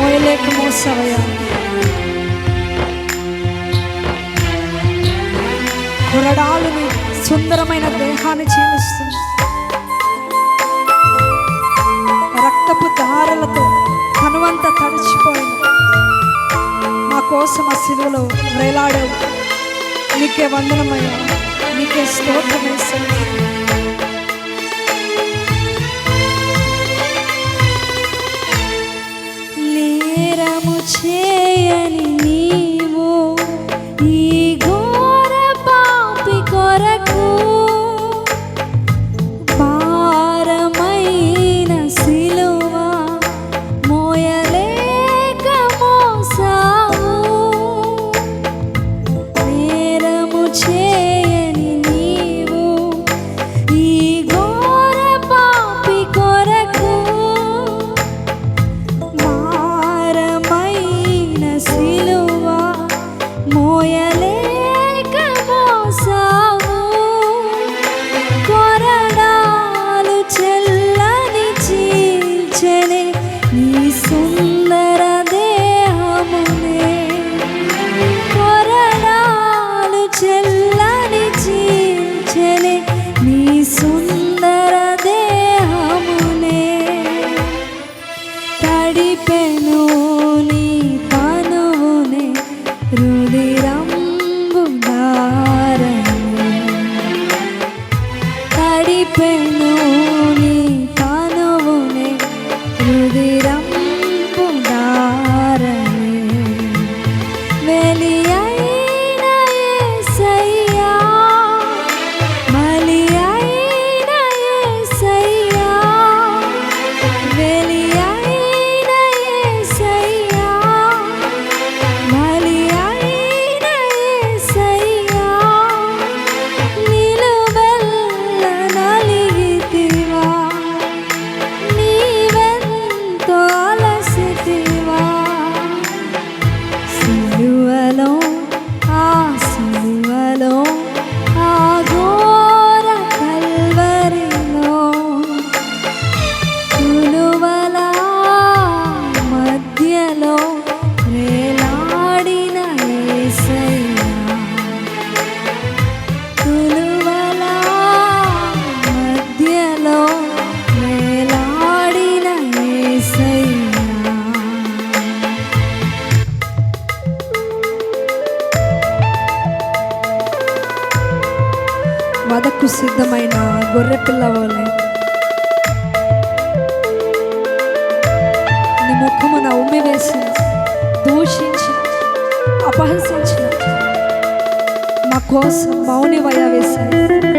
మోయలేక మోసావయ్యా కొరడాలుని సుందరమైన దేహాన్ని జీవిస్తుంది. రక్తపు దారలతో కనువంతా తడిచిపోయింది. మా కోసం ఆ సిలువలో వేలాడావు. నీకే వందనమయ్యా. నీకే స్తోత్రం వేసాను কোয়েলে ప్రసిద్ధమైన గొర్రెపిల్ల వలె నీ ముఖమున ఉమ్మి వేసి దూషించి అపహసించిన మా కోసం మౌని వయ వేశారు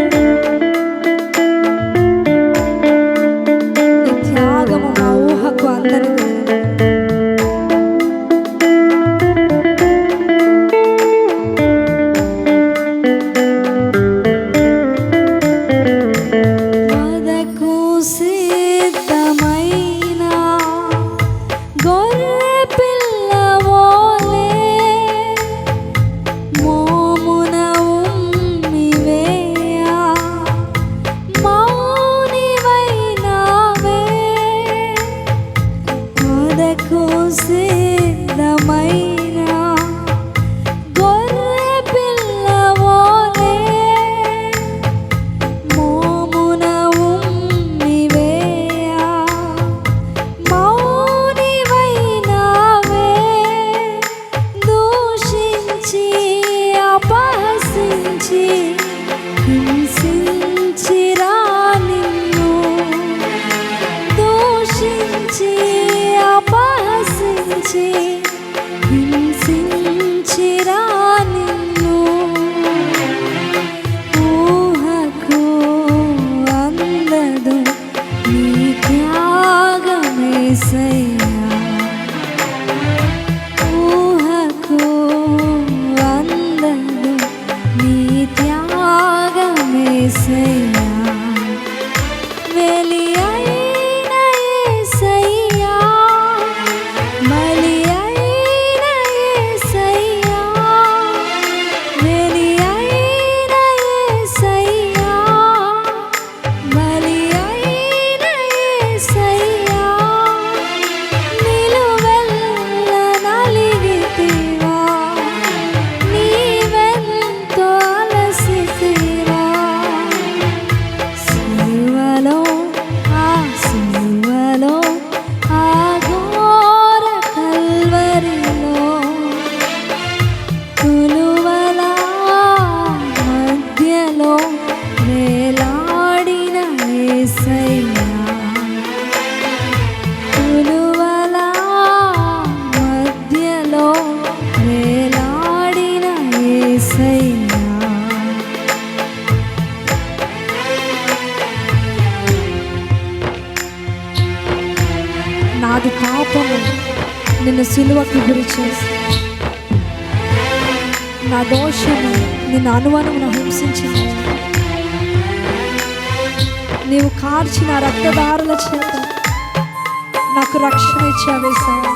సిలువకి గురి చేసి నా దోషము నిన్ను అనువనమును హింసించి నీవు కార్చి నా రక్తదారుల చేత నాకు రక్షణ ఇచ్చావేశావు.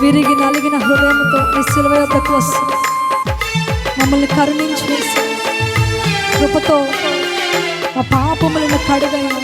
విరిగి నలిగిన హృదయంతో నీ సిలువ యొక్కకు వస్తుంది మమ్మల్ని కరుణించి కృపతో మా పాపములను కడుగైనా